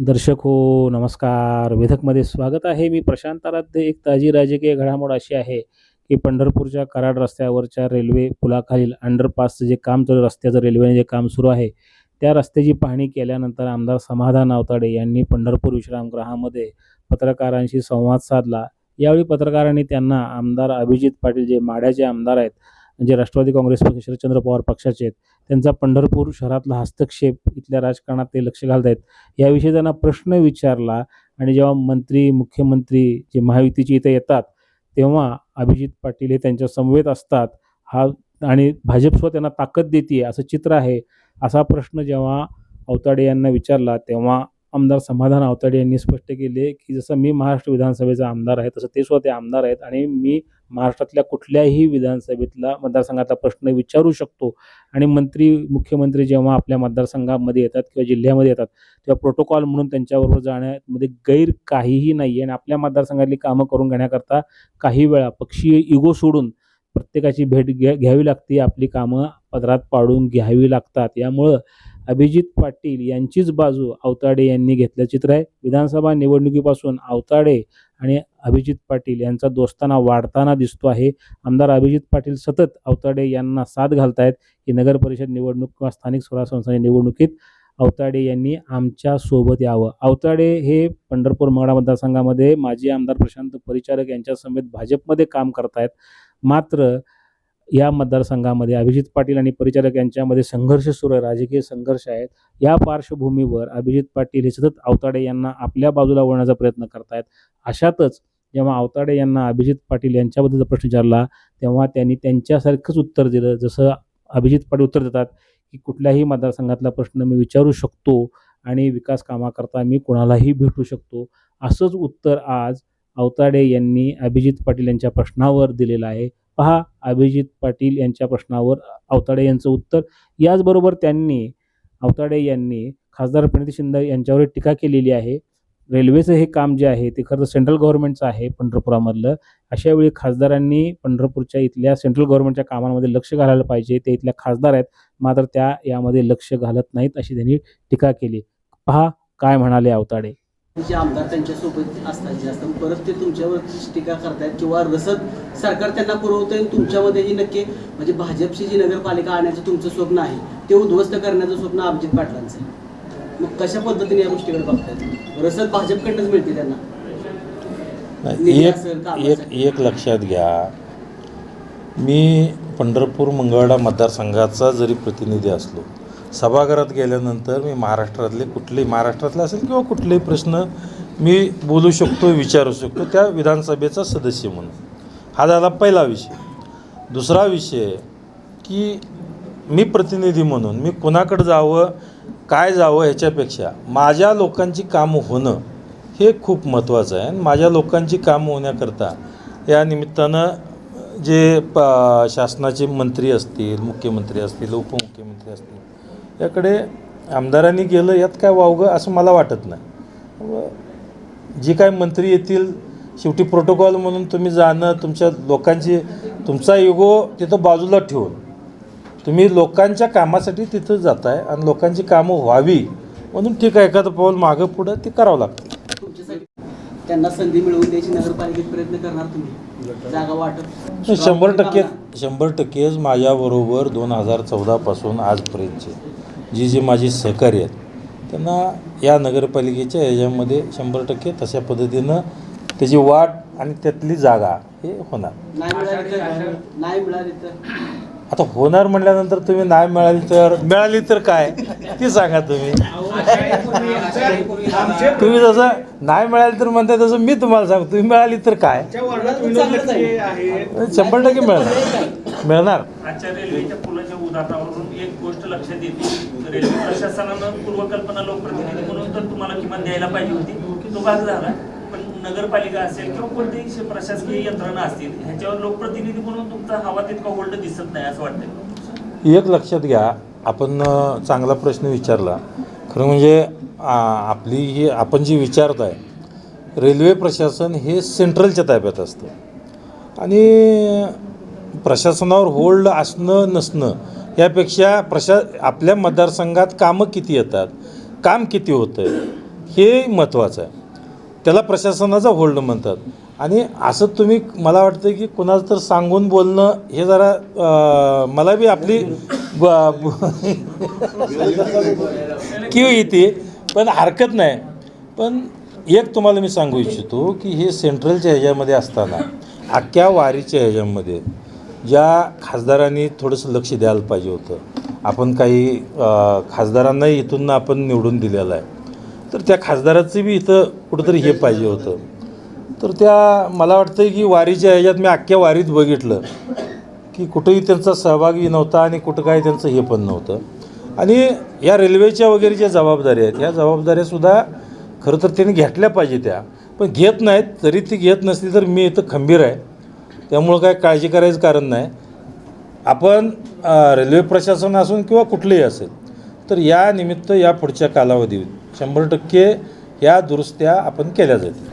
दर्शक हो नमस्कार. वेधकमध्ये स्वागत आहे. मी प्रशांत आराध्य. एक ताजी राजकीय घडामोड अशी आहे की पंढरपूरच्या कराड रस्त्यावरच्या रेल्वे पुलाखालील अंडरपासचं जे काम चालू रस्त्याचं रेल्वेने जे काम सुरू आहे त्या रस्त्याची पाहणी केल्यानंतर आमदार समाधान आवताडे यांनी पंढरपूर विश्रामगृहामध्ये पत्रकारांशी संवाद साधला. यावेळी पत्रकारांनी त्यांना आमदार अभिजित पाटील जे माड्याचे आमदार आहेत म्हणजे राष्ट्रवादी काँग्रेस पक्ष शरदचंद्र पवार पक्षाचे आहेत त्यांचा पंढरपूर शहरातला हस्तक्षेप इथल्या राजकारणात ते लक्ष घालत आहेत. याविषयी त्यांना प्रश्न विचारला आणि जेव्हा मंत्री मुख्यमंत्री जे महायुतीचे इथे येतात तेव्हा अभिजित पाटील हे त्यांच्या समवेत असतात. हा आणि भाजपसुद्धा त्यांना ताकद देते असं चित्र आहे. असा प्रश्न जेव्हा अवताडे यांना विचारला तेव्हा आमदार समाधान आवताडे यांनी स्पष्ट केले की जसं मी महाराष्ट्र विधानसभेचा आमदार आहे तसं ते सुद्धा ते आमदार आहेत आणि मी महाराष्ट्रातल्या कुठल्याही विधानसभेतला मतदारसंघातला प्रश्न विचारू शकतो. आणि मंत्री मुख्यमंत्री जेव्हा आपल्या मतदारसंघामध्ये येतात किंवा जिल्ह्यामध्ये येतात तेव्हा प्रोटोकॉल म्हणून त्यांच्याबरोबर जाण्यामध्ये गैर काहीही नाही आहे. आणि आपल्या मतदारसंघातली कामं करून घेण्याकरता काही वेळा पक्षीय इगो सोडून प्रत्येकाची भेट घ्या घ्यावी लागते. आपली कामं पदरात पाडून घ्यावी लागतात. यामुळं अभिजित पाटील यांचीच बाजू अवताडे यांनी घेतलं चित्र आहे. विधानसभा निवडणुकीपासून अवताडे आणि अभिजित पाटील यांचा दोस्ताना वाढताना दिसतो आहे. आमदार अभिजित पाटील सतत अवताडे यांना साथ घालतायत. की नगर परिषद निवडणूक किंवा स्थानिक स्वराज्य संस्थांच्या निवडणुकीत अवताडे यांनी आमच्यासोबत यावं. अवताडे हे पंढरपूर मंगळा मतदारसंघामध्ये माजी आमदार प्रशांत परिचारक यांच्या समेत भाजपमध्ये काम करतायत. मात्र या मतदारसंघामध्ये अभिजित पाटील आणि परिचारक यांच्यामध्ये संघर्ष सुरू आहे. राजकीय संघर्ष आहेत. या पार्श्वभूमीवर अभिजित पाटील हे सतत अवताडे यांना आपल्या बाजूला वळण्याचा प्रयत्न करतायत. अशातच जेव्हा अवताडे यांना अभिजित पाटील यांच्याबद्दलचा प्रश्न विचारला तेव्हा त्यांनी त्यांच्यासारखंच उत्तर दिलं. जसं अभिजित पाटील उत्तर देतात की कुठल्याही मतदारसंघातला प्रश्न मी विचारू शकतो आणि विकास कामाकरता मी कोणालाही भेटू शकतो. असंच उत्तर आज अवताडे यांनी अभिजित पाटील यांच्या प्रश्नावर दिलेलं आहे. पहा अभिजित पाटील यांच्या प्रश्नावर अवताडे यांचं उत्तर. याचबरोबर त्यांनी अवताडे यांनी खासदार प्रणिती शिंदे यांच्यावर टीका केलेली आहे. रेल्वेचं हे काम जे आहे ते खरं सेंट्रल गव्हर्नमेंटचं आहे पंढरपुरामधलं. अशा वेळी खासदारांनी पंढरपूरच्या इथल्या सेंट्रल गव्हर्नमेंटच्या कामांमध्ये लक्ष घालायला पाहिजे. ते इथल्या खासदार आहेत मात्र त्या यामध्ये लक्ष घालत नाहीत अशी त्यांनी टीका केली. पहा काय म्हणाले अवताडे जे आमदार त्यांच्यासोबत असतात जास्त परत ते तुमच्यावर टीका करतायत किंवा रसद सरकार त्यांना पुरवतंय आणि तुमच्यामध्येही नक्की म्हणजे भाजपची जी नगरपालिका आणण्याचं तुमचं स्वप्न आहे ते उद्ध्वस्त करण्याचं स्वप्न अभिजित पाटलांचं आहे. मग कशा पद्धतीने या गोष्टीकडे बघतायत रसद भाजपकडनंच मिळते त्यांना. एक एक. एक लक्षात घ्या. मी पंढरपूर मंगळवेढा मतदारसंघाचा जरी प्रतिनिधी असलो सभागृहात गेल्यानंतर मी महाराष्ट्रातले कुठलेही महाराष्ट्रातले असेल किंवा कुठलेही प्रश्न मी बोलू शकतो विचारू शकतो त्या विधानसभेचा सदस्य म्हणून. हा झाला पहिला विषय. दुसरा विषय की मी प्रतिनिधी म्हणून मी कुणाकडं जावं काय जावं ह्याच्यापेक्षा माझ्या लोकांची कामं होणं हे खूप महत्त्वाचं आहे. आणि माझ्या लोकांची कामं होण्याकरता या निमित्तानं जे प शासनाचे मंत्री असतील मुख्यमंत्री असतील उपमुख्यमंत्री असतील याकडे आमदारांनी गेलं यात काय वावगं असं मला वाटत नाही. जी काय मंत्री येतील शेवटी प्रोटोकॉल म्हणून तुम्ही जाणं तुमच्या लोकांची तुमचा इगो तिथं बाजूला ठेवून तुम्ही लोकांच्या कामासाठी तिथं जाताय आणि लोकांची कामं व्हावी म्हणून ठीक आहे एखादं पाऊल मागं पुढं ते करावं लागतं. त्यांना संधी मिळवून द्यायची नगरपालिकेत प्रयत्न करणार तुम्ही? जागा वाटप? शंभर टक्के शंभर टक्केच माझ्याबरोबर दोन हजार चौदापासून आजपर्यंतचे. जी जी माझी सहकारी आहेत. त्यांना या नगरपालिकेच्या ह्याच्यामध्ये शंभर टक्के तशा पद्धतीनं त्याची वाट आणि त्यातली जागा हे होणार. आता होणार म्हटल्यानंतर तुम्ही नाही मिळाली तर मिळाली तर काय? ती सांगा तुम्ही. तुम्ही जसं नाही मिळाली तर म्हणताय तसं मी तुम्हाला सांगतो. तुम्ही मिळाली तर काय? शंभर टक्के मिळणार. मिळणार. आजच्या एक गोष्ट लक्षात येते. रेल्वे प्रशासनानं पूर्वकल्पना लोकप्रतिनिधी म्हणून तर तुम्हाला किमान द्यायला पाहिजे होती. तो भाग झाला. पण नगरपालिका असेल किंवा कोणतीही प्रशासकीय यंत्रणा असतील ह्याच्यावर लोकप्रतिनिधी म्हणून तुमचा हवा तितका होल्ड दिसत नाही असं वाटतंय. एक लक्षात घ्या. आपण चांगला प्रश्न विचारला. खरं म्हणजे आपली ही आपण जी विचारत आहे रेल्वे प्रशासन हे सेंट्रलच्या ताब्यात असतं. आणि प्रशासनावर होल्ड असणं नसणं यापेक्षा प्रशा आपल्या मतदारसंघात कामं किती येतात काम किती होतं आहे हे महत्त्वाचं आहे. त्याला प्रशासनाचा होल्ड म्हणतात. आणि असं तुम्ही मला वाटतं की कुणाला तर सांगून बोलणं हे जरा मला बी आपली ब- किंवा येते पण हरकत नाही. पण एक तुम्हाला मी सांगू इच्छितो की हे सेंट्रलच्या ह्याच्यामध्ये असताना अख्ख्या वारीच्या ह्याच्यामध्ये ज्या खासदारांनी थोडंसं लक्ष द्यायला पाहिजे होतं. आपण काही खासदारांनाही इथून आपण निवडून दिलेलं आहे. तर त्या खासदाराचं बी इथं कुठंतरी हे पाहिजे होतं. तर त्या मला वाटतं की वारीच्या ह्याच्यात मी अख्ख्या वारीत बघितलं की कुठंही त्यांचा सहभागी नव्हता आणि कुठं काही त्यांचं हे पण नव्हतं. आणि या रेल्वेच्या वगैरे ज्या जबाबदाऱ्या आहेत ह्या जबाबदाऱ्यासुद्धा खरं तर त्यांनी घेतल्या पाहिजे त्या. पण घेत नाहीत जरी ती घेत नसली तर मी इथं खंबीर आहे. त्यामुळं काय काळजी करायचं कारण नाही. आपण रेल्वे प्रशासन असून किंवा कुठलंही असेल तर या निमित्त या पुढच्या कालावधीत शंभर टक्के या दुरुस्त्या आपण केल्या जातील.